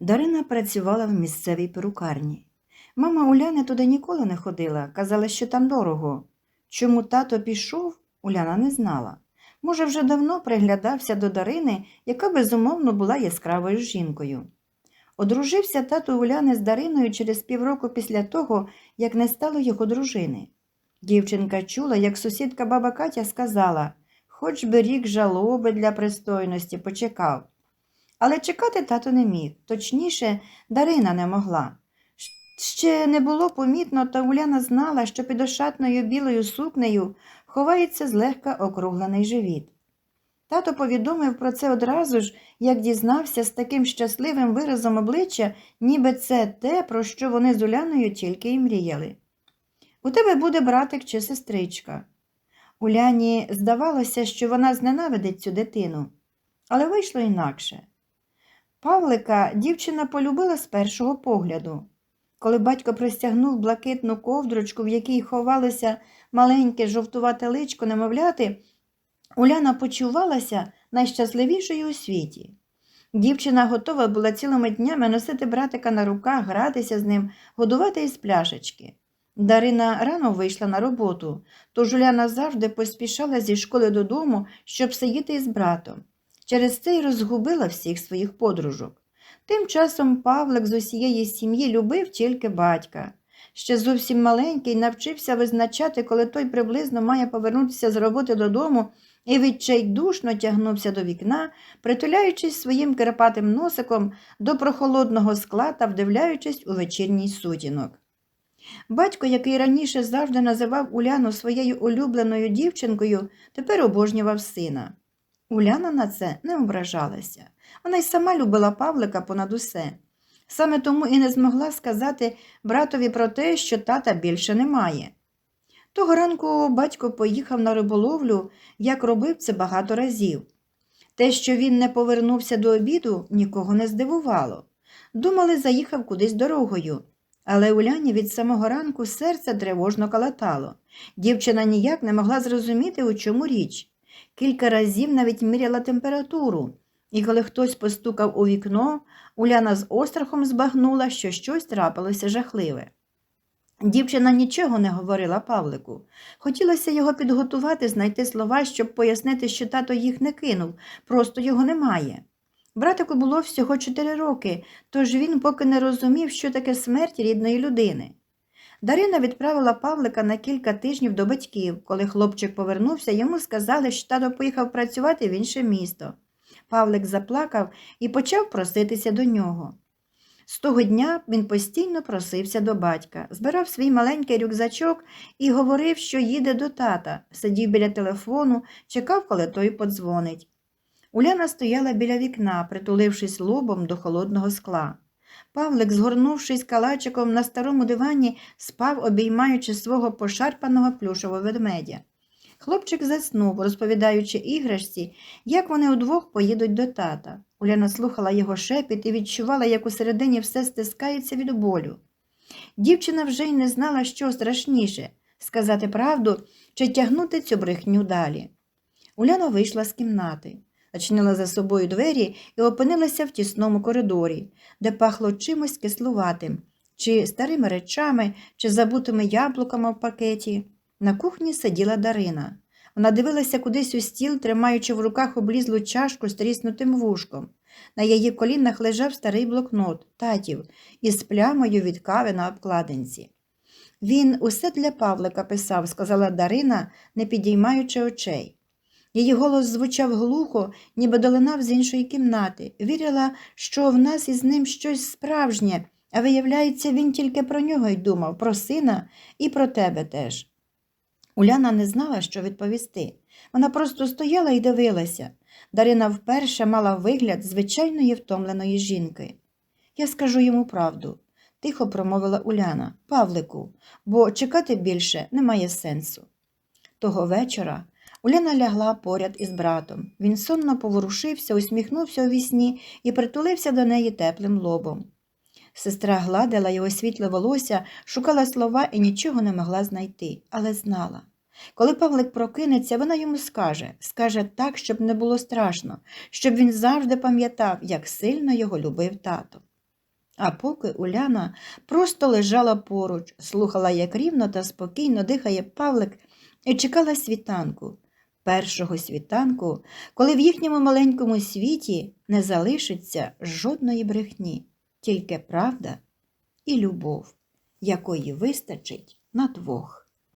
Дарина працювала в місцевій перукарні. Мама Уляни туди ніколи не ходила, казала, що там дорого. Чому тато пішов, Уляна не знала. Може, вже давно приглядався до Дарини, яка безумовно була яскравою жінкою. Одружився тато Уляни з Дариною через півроку після того, як не стало його дружини. Дівчинка чула, як сусідка баба Катя сказала, хоч би рік жалоби для пристойності почекав. Але чекати тато не міг, точніше, Дарина не могла. Ще не було помітно, та Уляна знала, що під ошатною білою сукнею ховається злегка округлений живіт. Тато повідомив про це одразу ж, як дізнався з таким щасливим виразом обличчя, ніби це те, про що вони з Уляною тільки й мріяли. У тебе буде братик чи сестричка. Уляні здавалося, що вона зненавидить цю дитину, але вийшло інакше. Павлика дівчина полюбила з першого погляду. Коли батько простягнув блакитну ковдрочку, в якій ховалося маленьке жовтувате личко немовляти, Уляна почувалася найщасливішою у світі. Дівчина готова була цілими днями носити братика на руках, гратися з ним, годувати із пляшечки. Дарина рано вийшла на роботу, тож Уляна завжди поспішала зі школи додому, щоб сидіти із братом. Через це й розгубила всіх своїх подружок. Тим часом Павлик з усієї сім'ї любив тільки батька. Ще зовсім маленький навчився визначати, коли той приблизно має повернутися з роботи додому і відчайдушно тягнувся до вікна, притуляючись своїм керпатим носиком до прохолодного скла та вдивляючись у вечірній сутінок. Батько, який раніше завжди називав Уляну своєю улюбленою дівчинкою, тепер обожнював сина. Уляна на це не ображалася. Вона й сама любила Павлика понад усе. Саме тому і не змогла сказати братові про те, що тата більше немає. Того ранку батько поїхав на риболовлю, як робив це багато разів. Те, що він не повернувся до обіду, нікого не здивувало. Думали, заїхав кудись дорогою. Але Уляні від самого ранку серце тривожно калатало. Дівчина ніяк не могла зрозуміти, у чому річ. Кілька разів навіть міряла температуру, і коли хтось постукав у вікно, Уляна з острахом збагнула, що щось трапилося жахливе. Дівчина нічого не говорила Павлику. Хотілося його підготувати, знайти слова, щоб пояснити, що тато їх не кинув, просто його немає. Братику було всього чотири роки, тож він поки не розумів, що таке смерть рідної людини. Дарина відправила Павлика на кілька тижнів до батьків. Коли хлопчик повернувся, йому сказали, що тато поїхав працювати в інше місто. Павлик заплакав і почав проситися до нього. З того дня він постійно просився до батька, збирав свій маленький рюкзачок і говорив, що їде до тата, сидів біля телефону, чекав, коли той подзвонить. Уляна стояла біля вікна, притулившись лобом до холодного скла. Павлик, згорнувшись калачиком на старому дивані, спав, обіймаючи свого пошарпаного плюшового ведмедя. Хлопчик заснув, розповідаючи іграшці, як вони удвох поїдуть до тата. Уляна слухала його шепіт і відчувала, як усередині все стискається від болю. Дівчина вже й не знала, що страшніше сказати правду чи тягнути цю брехню далі. Уляна вийшла з кімнати, зачинила за собою двері і опинилася в тісному коридорі, де пахло чимось кислуватим, чи старими речами, чи забутими яблуками в пакеті. На кухні сиділа Дарина. Вона дивилася кудись у стіл, тримаючи в руках облізлу чашку з тріснутим вушком. На її колінах лежав старий блокнот татів із плямою від кави на обкладинці. Він усе для Павлика писав, сказала Дарина, не підіймаючи очей. Її голос звучав глухо, ніби долинав з іншої кімнати. Вірила, що в нас із ним щось справжнє, а виявляється, він тільки про нього й думав, про сина і про тебе теж. Уляна не знала, що відповісти. Вона просто стояла і дивилася. Дарина вперше мала вигляд звичайної втомленої жінки. Я скажу йому правду, тихо промовила Уляна, Павлику, бо чекати більше немає сенсу. Того вечора Уляна лягла поряд із братом. Він сонно поворушився, усміхнувся у вісні і притулився до неї теплим лобом. Сестра гладила його світле волосся, шукала слова і нічого не могла знайти, але знала. Коли Павлик прокинеться, вона йому скаже, скаже так, щоб не було страшно, щоб він завжди пам'ятав, як сильно його любив тато. А поки Уляна просто лежала поруч, слухала, як рівно та спокійно дихає Павлик, і чекала світанку, першого світанку, коли в їхньому маленькому світі не залишиться жодної брехні, тільки правда і любов, якої вистачить на двох.